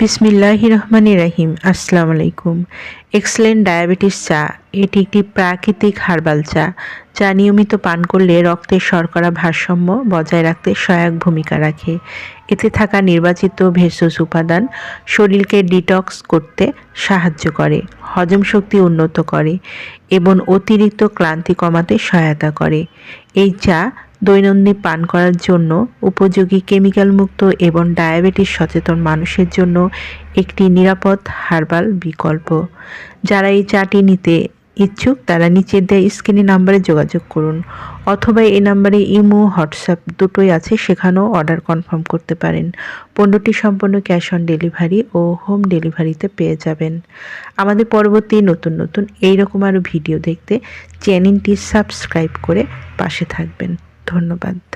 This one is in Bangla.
বিসমিল্লাহ রহমান রাহিম, আসসালামু আলাইকুম। এক্সেলেন্ট ডায়াবেটিস চা, এটি একটি প্রাকৃতিক হার্বাল চা, যা নিয়মিত পান করলে রক্তের শর্করা ভারসাম্য বজায় রাখতে সহায়ক ভূমিকা রাখে। এতে থাকা নির্বাচিত ভেষজ উপাদান শরীরকে ডিটক্স করতে সাহায্য করে। হজম শক্তি উন্নত করে এবং অতিরিক্ত ক্লান্তি কমাতে সহায়তা করে। এই চা দৈনন্দিন পান করার জন্য উপযোগী কেমিক্যাল মুক্ত এবং ডায়াবেটিস সচেতন মানুষের জন্য একটি নিরাপদ হার্বাল বিকল্প। যারা এই চাটি নিতে ইচ্ছুক, তারা নিচের দেয় স্ক্রিনে নাম্বারে যোগাযোগ করুন অথবা এই নাম্বারে ইমো, হোয়াটসঅ্যাপ দুটোই আছে, সেখানেও অর্ডার কনফার্ম করতে পারেন। পণ্যটি সম্পূর্ণ ক্যাশ অন ডেলিভারি ও হোম ডেলিভারিতে পেয়ে যাবেন। আমাদের পরবর্তী নতুন নতুন এইরকম আরও ভিডিও দেখতে চ্যানেলটি সাবস্ক্রাইব করে পাশে থাকবেন। ধন্যবাদ।